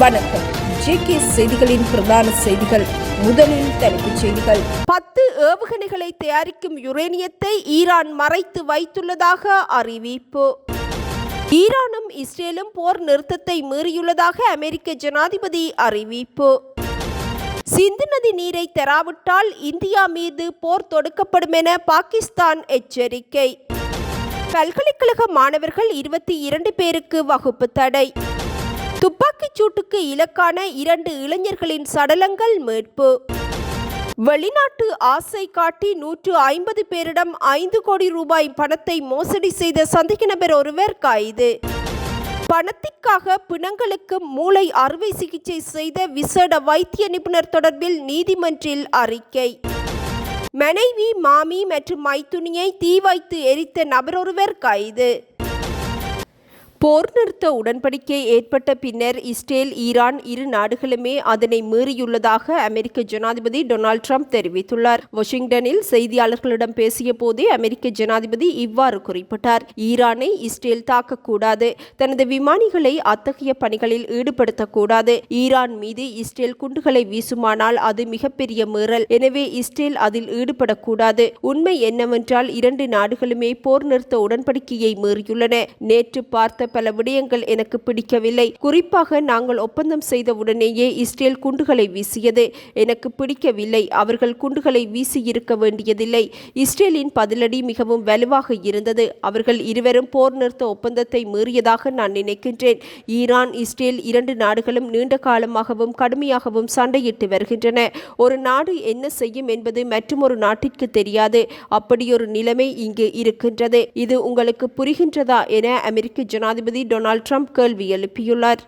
வணக்கம். ஜேகே செய்திகளின் பிரதான செய்திகள். முதலில் தலைப்புச் செய்திகள். பத்து ஏவுகணைகளை தயாரிக்கும் யுரேனியத்தை ஈரான் மறைத்து வைத்துள்ளதாக அறிவிப்பு. ஈரானும் இஸ்ரேலும் போர் நிறுத்தத்தை மீறியுள்ளதாக அமெரிக்க ஜனாதிபதி அறிவிப்பு. சிந்து நதி நீரை தராவிட்டால் இந்தியா மீது போர் தொடுக்கப்படும் என பாகிஸ்தான் எச்சரிக்கை. பல்கலைக்கழக மாணவர்கள் இருபத்தி இரண்டு பேருக்கு வகுப்பு தடை. துப்பாக்கிச் சூட்டுக்கு இலக்கான இரண்டு இளைஞர்களின் சடலங்கள் மீட்பு. வெளிநாட்டு ஆசை காட்டி நூற்று ஐம்பது பேரிடம் ஐந்து கோடி ரூபாய் பணத்தை மோசடி செய்த சந்தேக நபர் ஒருவர் கைது. பணத்திற்காக பிணங்களுக்கு மூளை அறுவை சிகிச்சை செய்த விசேட வைத்திய நிபுணர் தொடர்பில் நீதிமன்றில் அறிக்கை. மனைவி மாமி மற்றும் மைத்துனியை தீ வைத்து எரித்த நபரொருவர் கைது. போர் நிறுத்த உடன்படிக்கை ஏற்பட்ட பின்னர் இஸ்ரேல் ஈரான் இரு நாடுகளுமே அதனை மீறியுள்ளதாக அமெரிக்க ஜனாதிபதி டொனால்ட் ட்ரம்ப் தெரிவித்துள்ளார். வாஷிங்டனில் செய்தியாளர்களிடம் பேசிய போதே அமெரிக்க ஜனாதிபதி இவ்வாறு குறிப்பிட்டார். ஈரானை இஸ்ரேல் தாக்கக்கூடாது. தனது விமானிகளை அத்தகைய பணிகளில் ஈடுபடுத்தக்கூடாது. ஈரான் மீது இஸ்ரேல் குண்டுகளை வீசுமானால் அது மிகப்பெரிய மீறல். எனவே இஸ்ரேல் அதில் ஈடுபடக்கூடாது. உண்மை என்னவென்றால் இரண்டு நாடுகளுமே போர் நிறுத்த உடன்படிக்கையை மீறியுள்ளன. நேற்று பார்த்த பல விடயங்கள் எனக்கு பிடிக்கவில்லை. குறிப்பாக நாங்கள் ஒப்பந்தம் செய்தவுடனேயே இஸ்ரேல் குண்டுகளை வீசியது. எனக்கு பிடிக்கவில்லை. அவர்கள் குண்டுகளை வீசியிருக்க வேண்டியதில்லை. இஸ்ரேலின் பதிலடி மிகவும் வலுவாக இருந்தது. அவர்கள் இருவரும் போர் நிறுத்த ஒப்பந்தத்தை மீறியதாக நான் நினைக்கின்றேன். ஈரான் இஸ்ரேல் இரண்டு நாடுகளும் நீண்ட காலமாகவும் கடுமையாகவும் சண்டையிட்டு வருகின்றன. ஒரு நாடு என்ன செய்யும் என்பது மற்றொரு நாட்டிற்கு தெரியாது. அப்படியொரு நிலைமை இங்கு இருக்கின்றது. இது உங்களுக்கு புரிகின்றதா என அமெரிக்க ஜனாதிபதி டொனால்ட் ட்ரம்ப் கேள்வி எழுப்பியுள்ளார்.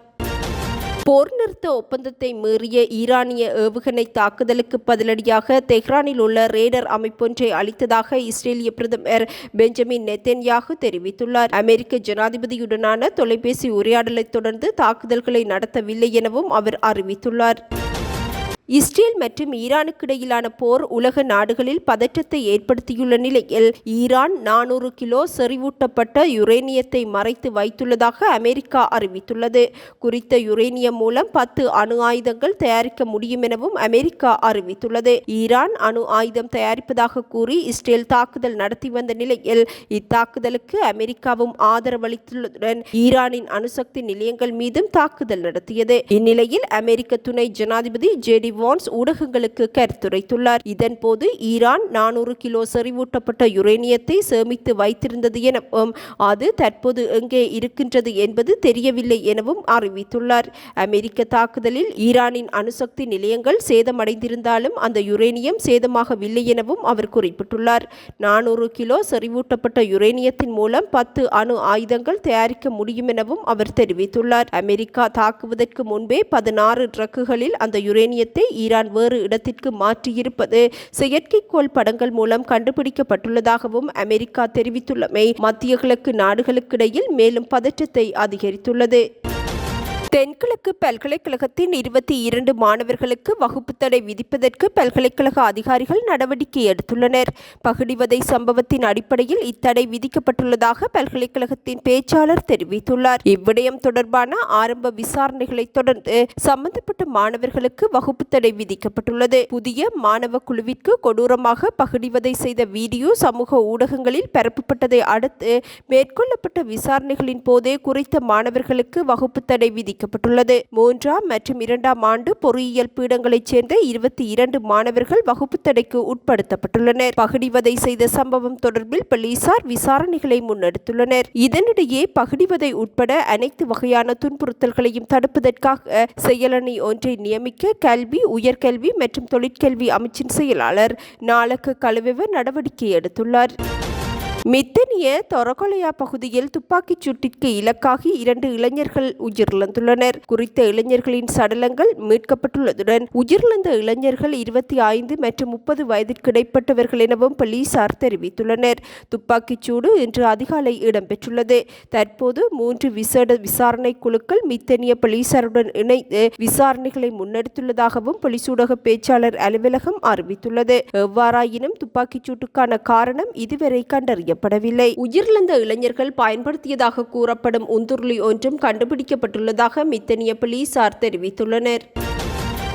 போர் நிறுத்த ஒப்பந்தத்தை மீறிய ஈரானிய ஏவுகணை தாக்குதலுக்கு பதிலடியாக தெஹ்ரானில் உள்ள ரேடர் அமைப்பொன்றை அளித்ததாக இஸ்ரேலிய பிரதமர் பெஞ்சமின் நெத்தன்யாகு தெரிவித்துள்ளார். அமெரிக்க ஜனாதிபதியுடனான தொலைபேசி உரையாடலை தொடர்ந்து தாக்குதல்களை நடத்தவில்லை எனவும் அவர் அறிவித்துள்ளார். இஸ்ரேல் மற்றும் ஈரானுக்கு இடையிலான போர் உலக நாடுகளில் பதற்றத்தை ஏற்படுத்தியுள்ள நிலையில் ஈரான் நானூறு கிலோ செறிவூட்டப்பட்ட யுரேனியத்தை மறைத்து வைத்துள்ளதாக அமெரிக்கா அறிவித்துள்ளது. குறித்த யுரேனியம் மூலம் பத்து அணு ஆயுதங்கள் தயாரிக்க முடியும் எனவும் அமெரிக்கா அறிவித்துள்ளது. ஈரான் அணு ஆயுதம் தயாரிப்பதாக கூறி இஸ்ரேல் தாக்குதல் நடத்தி வந்த நிலையில் இத்தாக்குதலுக்கு அமெரிக்காவும் ஆதரவளித்துள்ளதுடன் ஈரானின் அணுசக்தி நிலையங்கள் மீதும் தாக்குதல் நடத்தியது. இந்நிலையில் அமெரிக்க துணை ஜனாதிபதி ஜேடி வான்ஸ் ஊடகங்களுக்கு கருத்துரைத்துள்ளார். இதன்போது ஈரான் நானூறு கிலோ செறிவூட்டப்பட்ட யுரேனியத்தை சேமித்து வைத்திருந்தது எனவும் அது தற்போது எங்கே இருக்கின்றது என்பது தெரியவில்லை எனவும் அறிவித்துள்ளார். அமெரிக்க தாக்குதலில் ஈரானின் அணுசக்தி நிலையங்கள் சேதமடைந்திருந்தாலும் அந்த யுரேனியம் சேதமாகவில்லை எனவும் அவர் குறிப்பிட்டுள்ளார். நானூறு கிலோ செறிவூட்டப்பட்ட யுரேனியத்தின் மூலம் பத்து அணு ஆயுதங்கள் தயாரிக்க முடியும் எனவும் அவர் தெரிவித்துள்ளார். அமெரிக்கா தாக்குவதற்கு முன்பே பதினாறு ட்ரக்குகளில் அந்த யுரேனியத்தை ஈரான் வேறு இடத்திற்கு மாற்றியிருப்பது செயற்கைக்கோள் படங்கள் மூலம் கண்டுபிடிக்கப்பட்டுள்ளதாகவும் அமெரிக்கா தெரிவித்துள்ளமை மத்திய கிழக்கு நாடுகளுக்கிடையில் மேலும் பதற்றத்தை அதிகரித்துள்ளது. தென்கிழக்கு பல்கலைக்கழகத்தின் இருபத்தி இரண்டு மாணவர்களுக்கு வகுப்பு தடை விதிப்பதற்கு பல்கலைக்கழக அதிகாரிகள் நடவடிக்கை எடுத்துள்ளனர். பகுடிவதை சம்பவத்தின் அடிப்படையில் இத்தடை விதிக்கப்பட்டுள்ளதாக பல்கலைக்கழகத்தின் பேச்சாளர் தெரிவித்துள்ளார். இவ்விடயம் தொடர்பான ஆரம்ப விசாரணைகளை தொடர்ந்து சம்பந்தப்பட்ட மாணவர்களுக்கு வகுப்பு தடை விதிக்கப்பட்டுள்ளது. புதிய மாணவ குழுவிற்கு கொடூரமாக பகுடிவதை செய்த வீடியோ சமூக ஊடகங்களில் பரப்பப்பட்டதை அடுத்து மேற்கொள்ளப்பட்ட விசாரணைகளின் போதே குறித்த மாணவர்களுக்கு வகுப்பு தடை விதி அறிவிக்கப்பட்டுள்ளது மூன்றாம் மற்றும் இரண்டாம் ஆண்டு பொறியியல் பீடங்களைச் சேர்ந்த இருபத்தி இரண்டு மாணவர்கள் வகுப்பு தடைக்கு உட்படுத்தப்பட்டுள்ளனர். பகுடிவதை செய்த சம்பவம் தொடர்பில் போலீசார் விசாரணைகளை முன்னெடுத்துள்ளனர். இதனிடையே பகுடிவதை உட்பட அனைத்து வகையான துன்புறுத்தல்களையும் தடுப்பதற்காக செயலணி ஒன்றை நியமிக்க கல்வி உயர்கல்வி மற்றும் தொழிற்கல்வி அமைச்சின் செயலாளர் நாளுக்கு கழுவிவர் நடவடிக்கை எடுத்துள்ளார். மித்தனிய தொரகொலையா பகுதியில் துப்பாக்கிச் சூட்டிற்கு இலக்காகி இரண்டு இளைஞர்கள் உயிரிழந்துள்ளனர். குறித்த இளைஞர்களின் சடலங்கள் மீட்கப்பட்டுள்ளதுடன் உயிரிழந்த இளைஞர்கள் இருபத்தி ஐந்து மற்றும் முப்பது வயதிற்கு இடைப்பட்டவர்கள் எனவும் போலீசார் தெரிவித்துள்ளனர். துப்பாக்கிச் சூடு இன்று அதிகாலை இடம்பெற்றுள்ளது. தற்போது மூன்று விசேட விசாரணை குழுக்கள் மித்தனிய போலீசாருடன் இணைந்து விசாரணைகளை முன்னெடுத்துள்ளதாகவும் போலீஸ் ஊடக பேச்சாளர் அலுவலகம் அறிவித்துள்ளது. எவ்வாறாயினும் துப்பாக்கிச் சூட்டுக்கான காரணம் இதுவரை கண்டறிய அறியப்படவில்லை உயிரிழந்த இளைஞர்கள் பயன்படுத்தியதாக கூறப்படும் உந்துருளி ஒன்றும் கண்டுபிடிக்கப்பட்டுள்ளதாக மித்தனிய போலீசார் தெரிவித்துள்ளனர்.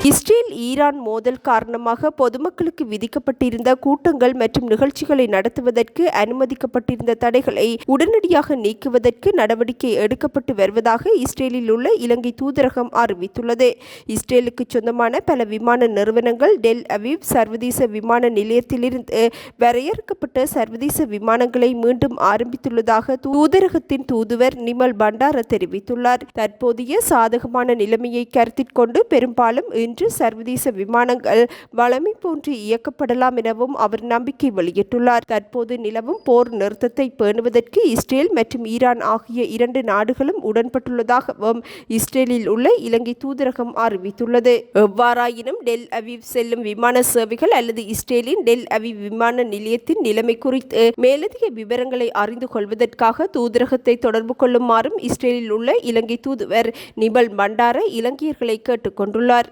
இஸ்ரேல் ஈரான் மோதல் காரணமாக பொதுமக்களுக்கு விதிக்கப்பட்டிருந்த கூட்டங்கள் மற்றும் நிகழ்ச்சிகளை நடத்துவதற்கு அனுமதிக்கப்பட்டிருந்த தடைகளை உடனடியாக நீக்குவதற்கு நடவடிக்கை எடுக்கப்பட்டு வருவதாக இஸ்ரேலில் உள்ள இலங்கை தூதரகம் அறிவித்துள்ளது. இஸ்ரேலுக்கு சொந்தமான பல விமான நிறுவனங்கள் டெல் அவீவ் சர்வதேச விமான நிலையத்திலிருந்து வரையறுக்கப்பட்ட சர்வதேச விமானங்களை மீண்டும் ஆரம்பித்துள்ளதாக தூதரகத்தின் தூதுவர் நிமல் பண்டார தெரிவித்துள்ளார். தற்போதைய சாதகமான நிலைமையை கருத்தில் கொண்டு பெரும்பாலும் இன்று சர்வதேச விமானங்கள் வளமை போன்று இயக்கப்படலாம் எனவும் அவர் நம்பிக்கை வெளியிட்டுள்ளார். தற்போது நிலவும் போர் நிறுத்தத்தை பேணுவதற்கு இஸ்ரேல் மற்றும் ஈரான் ஆகிய இரண்டு நாடுகளும் உடன்பட்டுள்ளதாகவும் இஸ்ரேலில் உள்ள இலங்கை தூதரகம் அறிவித்துள்ளது. எவ்வாறாயினும் டெல் அவிவ் செல்லும் விமான சேவைகள் அல்லது இஸ்ரேலின் டெல் அவிவ் விமான நிலையத்தின் நிலைமை குறித்து மேலதிக விவரங்களை அறிந்து கொள்வதற்காக தூதரகத்தை தொடர்பு கொள்ளுமாறும் இஸ்ரேலில் உள்ள இலங்கை தூதுவர் நிபல் பண்டார இலங்கையர்களை கேட்டுக்கொண்டுள்ளார்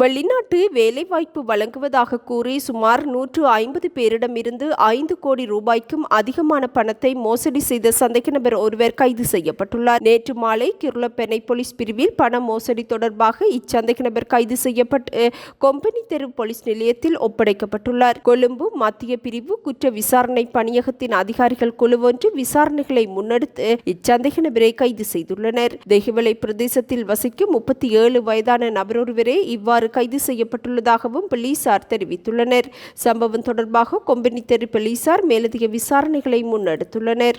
வெளிநாட்டு வேலைவாய்ப்பு வழங்குவதாக கூறி சுமார் நூற்று ஐம்பது பேரிடமிருந்து ஐந்து கோடி ரூபாய்க்கும் அதிகமான பணத்தை மோசடி செய்த சந்தேக நபர் ஒருவர் கைது செய்யப்பட்டுள்ளார். நேற்று மாலை கிருளப்பெனை போலீஸ் பிரிவில் பண மோசடி தொடர்பாக இச்சந்தேக நபர் கைது செய்யப்பட்டு கொம்பனி தெரு போலீஸ் நிலையத்தில் ஒப்படைக்கப்பட்டுள்ளார். கொழும்பு மத்திய பிரிவு குற்ற விசாரணை பணியகத்தின் அதிகாரிகள் குழு ஒன்று விசாரணைகளை முன்னெடுத்து இச்சந்தேக நபரை கைது செய்துள்ளனர். தெஹிவலை பிரதேசத்தில் வசிக்கும் முப்பத்தி ஏழு வயதான நபரொருவரே இவ்வாறு ஆறு கைது செய்யப்பட்டுள்ளதாகவும் போலீசார் தெரிவித்துள்ளனர். சம்பவம் தொடர்பாக கொம்பினி தெரு போலீசார் மேலதிக விசாரணைகளை முன்னெடுத்துள்ளனர்.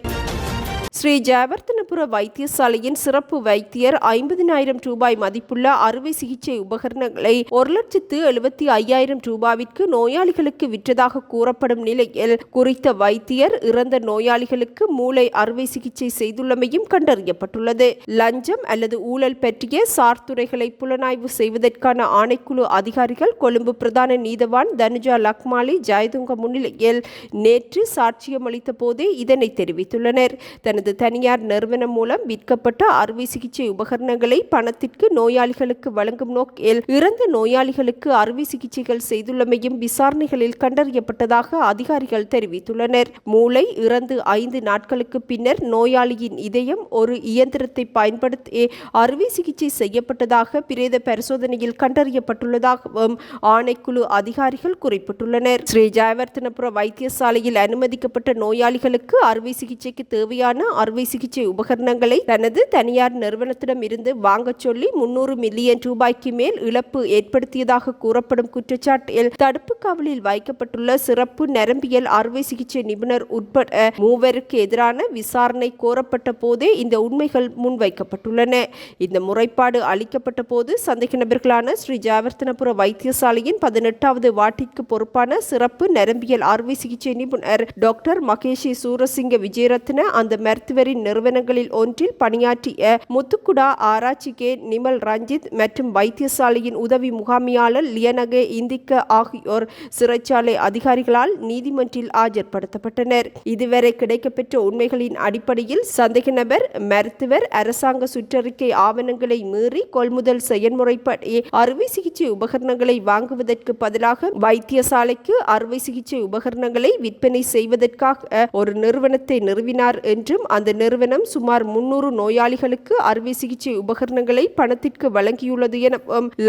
ஸ்ரீ ஜெயவர்த்தனபுர வைத்தியசாலையின் சிறப்பு வைத்தியர் ஐம்பதினாயிரம் ரூபாய் மதிப்புள்ள அறுவை சிகிச்சை உபகரணங்களை ஒரு லட்சத்து எழுபத்தி ஐயாயிரம் ரூபாவிற்கு நோயாளிகளுக்கு விற்றதாக கூறப்படும் நிலையில் குறித்த வைத்தியர் இறந்த நோயாளிகளுக்கு மூளை அறுவை சிகிச்சை செய்துள்ளமையும் கண்டறியப்பட்டுள்ளது. லஞ்சம் அல்லது ஊழல் பற்றிய சார்துறைகளை புலனாய்வு செய்வதற்கான ஆணைக்குழு அதிகாரிகள் கொழும்பு பிரதான நீதவான் தனுஜா லக்மாலி ஜாயதுங்க முன்னிலையில் நேற்று சாட்சியமளித்த போதே இதனை தெரிவித்துள்ளனர். தனது தனது தனியார் நிறுவனம் மூலம் விற்கப்பட்ட அறுவை சிகிச்சை உபகரணங்களை பணத்திற்கு நோயாளிகளுக்கு வழங்கும் நோக்கில் இறந்த நோயாளிகளுக்கு அறுவை சிகிச்சைகள் செய்துள்ளமையும் விசாரணைகளில் கண்டறியப்பட்டதாக அதிகாரிகள் தெரிவித்துள்ளனர். மூளை இறந்து ஐந்து நாட்களுக்கு பின்னர் நோயாளியின் இதயம் ஒரு இயந்திரத்தை பயன்படுத்தி அறுவை சிகிச்சை செய்யப்பட்டதாக பிரேத பரிசோதனையில் கண்டறியப்பட்டுள்ளதாகவும் ஆணைக்குழு அதிகாரிகள் குறிப்பிட்டுள்ளனர். ஸ்ரீ ஜெயவர்த்தனபுர வைத்தியசாலையில் அனுமதிக்கப்பட்ட நோயாளிகளுக்கு அறுவை சிகிச்சைக்கு தேவையான அறுவை சிகிச்சை உபகரணங்களை தனது தனியார் நிறுவனத்திடம் இருந்து வாங்கச் சொல்லி முன்னூறு மில்லியன் ரூபாய்க்கு மேல் இழப்பு ஏற்படுத்தியதாக கூறப்படும் குற்றச்சாட்டில் தடுப்பு காவலில் வைக்கப்பட்டுள்ள சிறப்பு நரம்பியல் அறுவை சிகிச்சை நிபுணர் உட்பட மூவருக்கு எதிரான விசாரணை கோரப்பட்ட போதே இந்த உண்மைகள் முன்வைக்கப்பட்டுள்ளன. இந்த முறைப்பாடு அளிக்கப்பட்ட போது சந்தேக நபர்களான ஸ்ரீ ஜாவர்த்தனபுர வைத்தியசாலையின் பதினெட்டாவது வாட்டிற்கு பொறுப்பான சிறப்பு நரம்பியல் அறுவை சிகிச்சை நிபுணர் டாக்டர் மகேஷி சூரசிங்க விஜயரத்ன அந்த மருத்துவரின் நிறுவனங்களில் ஒன்றில் பணியாற்றிய முத்துக்குடா ஆராய்ச்சிகே நிமல் ரஞ்சித் மற்றும் வைத்தியசாலையின் உதவி முகாமியாளர் லியனகே இந்திக்க ஆகியோர் சிறைச்சாலை அதிகாரிகளால் நீதிமன்றில் ஆஜர்படுத்தப்பட்டனர். இதுவரை கிடைக்கப்பெற்ற உண்மைகளின் அடிப்படையில் சந்தேக நபர் மருத்துவர் அரசாங்க சுற்றறிக்கை ஆவணங்களை மீறி கொள்முதல் செயல்முறைப்படி அறுவை சிகிச்சை உபகரணங்களை வாங்குவதற்கு பதிலாக வைத்தியசாலைக்கு அறுவை சிகிச்சை உபகரணங்களை விற்பனை செய்வதற்காக ஒரு நிறுவனத்தை நிறுவினார் என்றும் அந்த நிறுவனம் சுமார் முன்னூறு நோயாளிகளுக்கு அறுவை சிகிச்சை உபகரணங்களை பணத்திற்கு வழங்கியுள்ளது என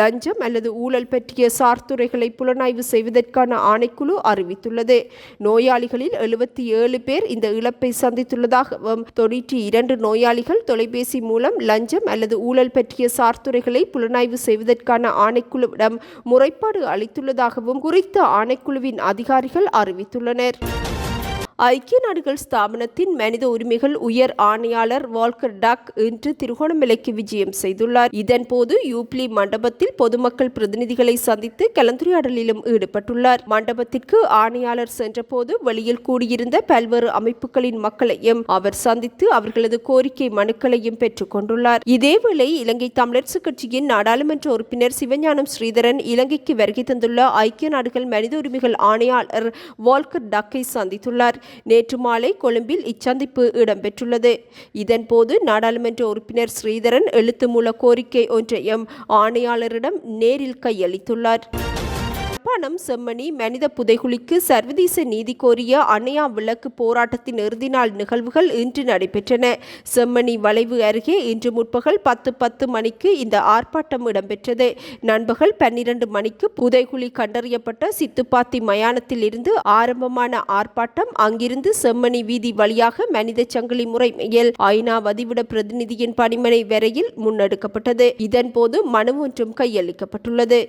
லஞ்சம் அல்லது ஊழல் பற்றிய சார்துறைகளை புலனாய்வு செய்வதற்கான ஆணைக்குழு அறிவித்துள்ளது. நோயாளிகளில் எழுபத்தி ஏழு பேர் இந்த இழப்பை சந்தித்துள்ளதாக தொண்ணூற்றி இரண்டு நோயாளிகள் தொலைபேசி மூலம் லஞ்சம் அல்லது ஊழல் பற்றிய சார்துறைகளை புலனாய்வு செய்வதற்கான ஆணைக்குழுவிடம் முறைப்பாடு அளித்துள்ளதாகவும் குறித்த ஆணைக்குழுவின் அதிகாரிகள் அறிவித்துள்ளனர். ஐக்கிய நாடுகள் ஸ்தாபனத்தின் மனித உரிமைகள் உயர் ஆணையாளர் வால்கர் டக் இன்று திருகோணமலைக்கு விஜயம் செய்துள்ளார். இதன்போது யூப்ளி மண்டபத்தில் பொதுமக்கள் பிரதிநிதிகளை சந்தித்து கலந்துரையாடலிலும் ஈடுபட்டுள்ளார். மண்டபத்திற்கு ஆணையாளர் சென்றபோது வெளியில் கூடியிருந்த பல்வேறு அமைப்புகளின் மக்களையும் அவர் சந்தித்து அவர்களது கோரிக்கை மனுக்களையும் பெற்றுக் கொண்டுள்ளார். இதேவேளை இலங்கை தமிழரசு கட்சியின் நாடாளுமன்ற உறுப்பினர் சிவஞானம் ஸ்ரீதரன் இலங்கைக்கு வருகை தந்துள்ள ஐக்கிய நாடுகள் மனித உரிமைகள் ஆணையாளர் வால்கர் டக்கை சந்தித்துள்ளார். நேற்று மாலை கொழும்பில் இச்சந்திப்பு இடம்பெற்றுள்ளது. இதன்போது நாடாளுமன்ற உறுப்பினர் ஸ்ரீதரன் எழுத்து மூல கோரிக்கை ஒன்றையும் ஆணையாளரிடம் நேரில் கையளித்துள்ளார். யாழ்ப்பாணம் செம்மணி மனித புதைகுழிக்கு சர்வதேச நீதி கோரிய அணையா விளக்கு போராட்டத்தின் இறுதி நாள் நிகழ்வுகள் இன்று நடைபெற்றன. செம்மணி வளைவு அருகே இன்று முற்பகல் பத்து பத்து மணிக்கு இந்த ஆர்ப்பாட்டம் இடம்பெற்றது. நண்பகல் பன்னிரண்டு மணிக்கு புதைகுழி கண்டறியப்பட்ட சித்துப்பாத்தி மயானத்தில் இருந்து ஆரம்பமான ஆர்ப்பாட்டம் அங்கிருந்து செம்மணி வீதி வழியாக மனித சங்கிலி முறைமையில் ஐநா வதிவிட பிரதிநிதியின் பணிமனை வரையில் முன்னெடுக்கப்பட்டது. இதன்போது மனு ஒன்றும் கையளிக்கப்பட்டுள்ளது.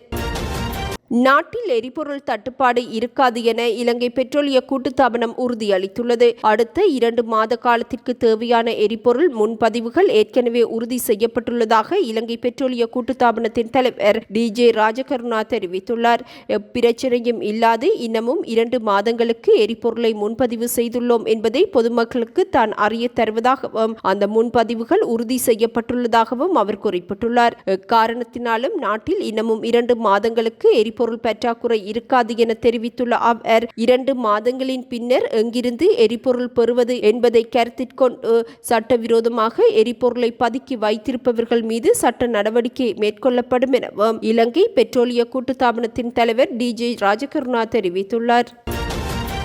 நாட்டில் எரிபொருள் தட்டுப்பாடு இருக்காது என இலங்கை பெட்ரோலிய கூட்டுத்தாபனம் உறுதியளித்துள்ளது. அடுத்த இரண்டு மாத காலத்திற்கு தேவையான எரிபொருள் முன்பதிவுகள் ஏற்கனவே உறுதி செய்யப்பட்டுள்ளதாக இலங்கை பெட்ரோலிய கூட்டுத்தாபனத்தின் தலைவர் டி ஜே ராஜகருணா தெரிவித்துள்ளார். எப்பிரச்சனையும் இல்லாது இன்னமும் இரண்டு மாதங்களுக்கு எரிபொருளை முன்பதிவு செய்துள்ளோம் என்பதை பொதுமக்களுக்கு தான் அறிய தருவதாகவும் அந்த முன்பதிவுகள் உறுதி செய்யப்பட்டுள்ளதாகவும் அவர் குறிப்பிட்டுள்ளார். காரணத்தினாலும் நாட்டில் இன்னமும் இரண்டு மாதங்களுக்கு எரிபொருள் பற்றாக்குறை இருக்காது என தெரிவித்துள்ள அவர் இரண்டு மாதங்களின் பின்னர் எங்கிருந்து எரிபொருள் பெறுவது என்பதை கருத்திற்கொண்டு சட்டவிரோதமாக எரிபொருளை பதுக்கி வைத்திருப்பவர்கள் மீது சட்ட நடவடிக்கை மேற்கொள்ளப்படும் எனவும் இலங்கை பெட்ரோலிய கூட்டுத்தாபனத்தின் தலைவர் டி ஜே ராஜகருணா தெரிவித்துள்ளார்.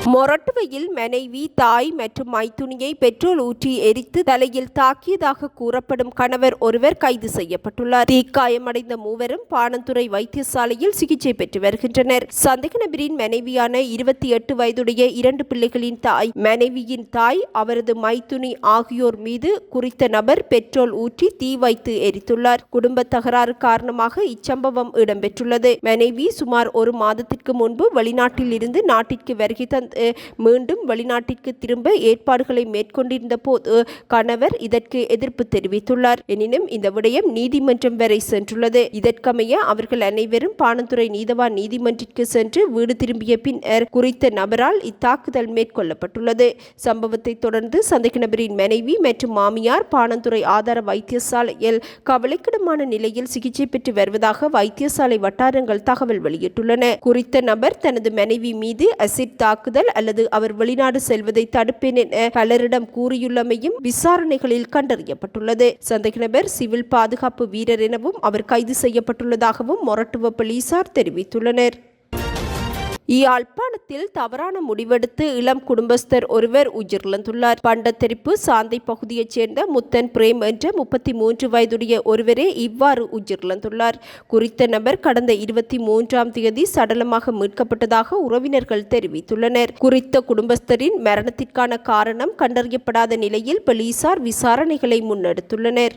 மொரட்டுவையில் மனைவி தாய் மற்றும் மைத்துனியை பெட்ரோல் ஊற்றி எரித்து தலையில் தாக்கியதாக கூறப்படும் கணவர் ஒருவர் கைது செய்யப்பட்டுள்ளார். தீக்காயமடைந்த மூவரும் பாணந்துறை வைத்தியசாலையில் சிகிச்சை பெற்று வருகின்றனர். சந்தேக நபரின் மனைவியான இருபத்தி எட்டு வயதுடைய இரண்டு பிள்ளைகளின் தாய் மனைவியின் தாய் அவரது மைத்துனி ஆகியோர் மீது குறித்த நபர் பெட்ரோல் ஊற்றி தீ வைத்து எரித்துள்ளார். குடும்ப தகராறு காரணமாக இச்சம்பவம் இடம்பெற்றுள்ளது. மனைவி சுமார் ஒரு மாதத்திற்கு முன்பு வெளிநாட்டில் இருந்து நாட்டிற்கு வருகை தந்த மீண்டும் வெளிநாட்டிற்கு திரும்ப ஏற்பாடுகளை மேற்கொண்டிருந்த போது கணவர் இதற்கு எதிர்ப்பு தெரிவித்துள்ளார். எனினும் இந்த விடயம் நீதிமன்றம் வரை சென்றுள்ளது. இதற்கமைய அவர்கள் அனைவரும் பானந்துறை நீதவான் நீதிமன்றத்திற்கு சென்று வீடு திரும்பிய பின்னர் குறித்த நபரால் இத்தாக்குதல் மேற்கொள்ளப்பட்டுள்ளது. சம்பவத்தை தொடர்ந்து சந்தேக நபரின் மனைவி மற்றும் மாமியார் பானந்துறை ஆதார வைத்தியசாலையில் கவலைக்கிடமான நிலையில் சிகிச்சை பெற்று வருவதாக வைத்தியசாலை வட்டாரங்கள் தகவல் வெளியிட்டுள்ளன. குறித்த நபர் தனது மனைவி மீது அசிட் தாக்குதல் அல்லது அவர் வெளிநாடு செல்வதை தடுப்பேன் என பலரிடம் கூறியுள்ளமையும் விசாரணைகளில் கண்டறியப்பட்டுள்ளது. சந்தேக நபர் சிவில் பாதுகாப்பு வீரர் எனவும் அவர் கைது செய்யப்பட்டுள்ளதாகவும் மொரட்டுவ போலீசார் தெரிவித்துள்ளனர். யாழ்ப்பாணத்தில் தவறான முடிவெடுத்து இளம் குடும்பஸ்தர் ஒருவர் உயிரிழந்துள்ளார். பண்டத்தெரிப்பு சாந்தை பகுதியைச் சேர்ந்த முத்தன் பிரேம் என்ற முப்பத்தி மூன்று வயதுடைய ஒருவரே இவ்வாறு உயிரிழந்துள்ளார். குறித்த நபர் கடந்த இருபத்தி மூன்றாம் தேதி சடலமாக மீட்கப்பட்டதாக உறவினர்கள் தெரிவித்துள்ளனர். குறித்த குடும்பஸ்தரின் மரணத்திற்கான காரணம் கண்டறியப்படாத நிலையில் போலீசார் விசாரணைகளை முன்னெடுத்துள்ளனர்.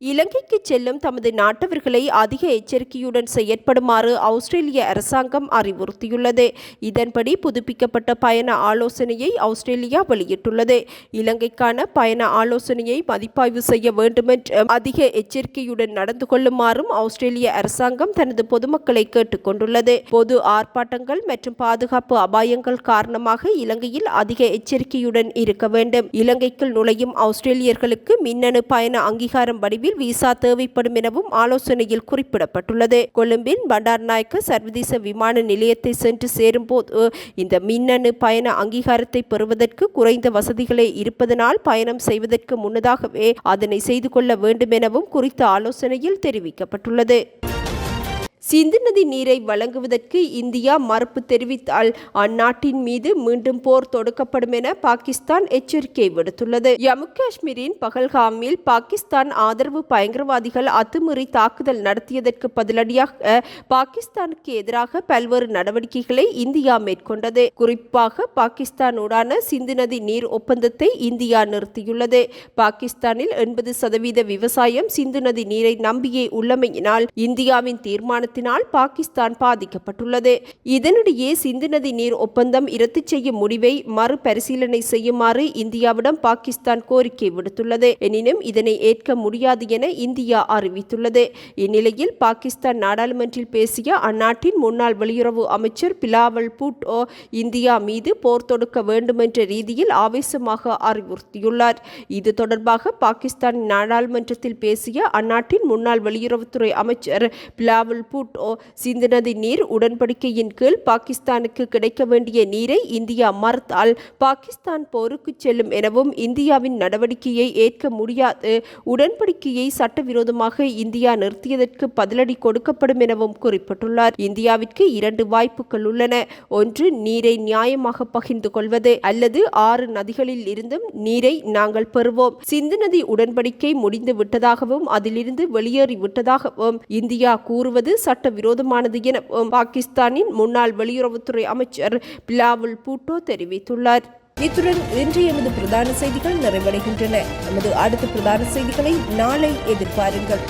இலங்கைக்கு செல்லும் தமது நாட்டவர்களை அதிக எச்சரிக்கையுடன் செயற்படுமாறு ஆஸ்திரேலிய அரசாங்கம் அறிவுறுத்தியுள்ளது. இதன்படி புதுப்பிக்கப்பட்ட பயண ஆலோசனையை ஆஸ்திரேலியா வெளியிட்டுள்ளது. இலங்கைக்கான பயண ஆலோசனையை மதிப்பாய்வு செய்ய வேண்டுமென்று அதிக எச்சரிக்கையுடன் நடந்து கொள்ளுமாறும் ஆஸ்திரேலிய அரசாங்கம் தனது பொதுமக்களை கேட்டுக்கொண்டுள்ளது பொது ஆர்ப்பாட்டங்கள் மற்றும் பாதுகாப்பு அபாயங்கள் காரணமாக இலங்கையில் அதிக எச்சரிக்கையுடன் இருக்க வேண்டும். இலங்கைக்குள் நுழையும் ஆஸ்திரேலியர்களுக்கு மின்னணு பயண அங்கீகாரம் வடிவில் விரைவில் விசா தேவைப்படும் எனவும் ஆலோசனையில் குறிப்பிடப்பட்டுள்ளது. கொழும்பின் பண்டார்நாயக்க சர்வதேச விமான நிலையத்தை சென்று சேரும்போது இந்த மின்னணு பயண அங்கீகாரத்தை பெறுவதற்கு குறைந்த வசதிகளே இருப்பதனால் பயணம் செய்வதற்கு முன்னதாகவே அதனை செய்து கொள்ள வேண்டும் எனவும் குறித்த ஆலோசனையில் தெரிவிக்கப்பட்டுள்ளது. சிந்து நதி நீரை வழங்குவதற்கு இந்தியா மறுப்பு தெரிவித்தால் அந்நாட்டின் மீது மீண்டும் போர் தொடுக்கப்படும் என பாகிஸ்தான் எச்சரிக்கை விடுத்துள்ளது. ஜம்மு காஷ்மீரின் பகல்காமில் பாகிஸ்தான் ஆதரவு பயங்கரவாதிகள் அத்துமீறி தாக்குதல் நடத்தியதற்கு பதிலடியாக பாகிஸ்தானுக்கு எதிராக பல்வேறு நடவடிக்கைகளை இந்தியா மேற்கொண்டது. குறிப்பாக பாகிஸ்தானுடான சிந்து நதி நீர் ஒப்பந்தத்தை இந்தியா நிறுத்தியுள்ளது. பாகிஸ்தானில் எண்பது சதவீத விவசாயம் சிந்து நதி நீரை நம்பியே உள்ளமையினால் இந்தியாவின் தீர்மானம் விமானத்தினால் பாகிஸ்தான் பாதிக்கப்பட்டுள்ளது. இதனிடையே சிந்து நதி நீர் ஒப்பந்தம் இரத்து செய்யும் முடிவை மறுபரிசீலனை செய்யுமாறு இந்தியாவிடம் பாகிஸ்தான் கோரிக்கை விடுத்துள்ளது. எனினும் இதனை ஏற்க முடியாது என இந்தியா அறிவித்துள்ளது. இந்நிலையில் பாகிஸ்தான் நாடாளுமன்றில் பேசிய அந்நாட்டின் முன்னாள் வெளியுறவு அமைச்சர் பிலாவல் பூட்டோ இந்தியா மீது போர் தொடுக்க வேண்டுமென்ற ரீதியில் ஆவேசமாக அறிவுறுத்தியுள்ளார். இது தொடர்பாக பாகிஸ்தான் நாடாளுமன்றத்தில் பேசிய அந்நாட்டின் முன்னாள் வெளியுறவுத்துறை அமைச்சர் பிலாவல் பூ பூட்டோ சிந்து நீர் உடன்படிக்கையின் கீழ் பாகிஸ்தானுக்கு கிடைக்க வேண்டிய நீரை இந்தியா மறுத்தால் பாகிஸ்தான் போருக்கு செல்லும் எனவும் இந்தியாவின் நடவடிக்கையை ஏற்க முடியாது. உடன்படிக்கையை சட்டவிரோதமாக இந்தியா நிறுத்தியதற்கு பதிலடி கொடுக்கப்படும் எனவும் குறிப்பிட்டுள்ளார். இந்தியாவிற்கு இரண்டு வாய்ப்புகள் உள்ளன. ஒன்று நீரை நியாயமாக பகிர்ந்து கொள்வது அல்லது ஆறு நதிகளில் இருந்தும் நீரை நாங்கள் பெறுவோம். சிந்து நதி உடன்படிக்கை முடிந்து விட்டதாகவும் அதிலிருந்து வெளியேறி விட்டதாகவும் இந்தியா கூறுவது சட்டவிரோதமானது என பாகிஸ்தானின் முன்னாள் வெளியுறவுத்துறை அமைச்சர் பிலாவுல் பூட்டோ தெரிவித்துள்ளார். இத்துடன் இன்று எமது பிரதான செய்திகள் நிறைவடைகின்றன. எமது அடுத்த பிரதான செய்திகளை நாளை எதிர்பாருங்கள்.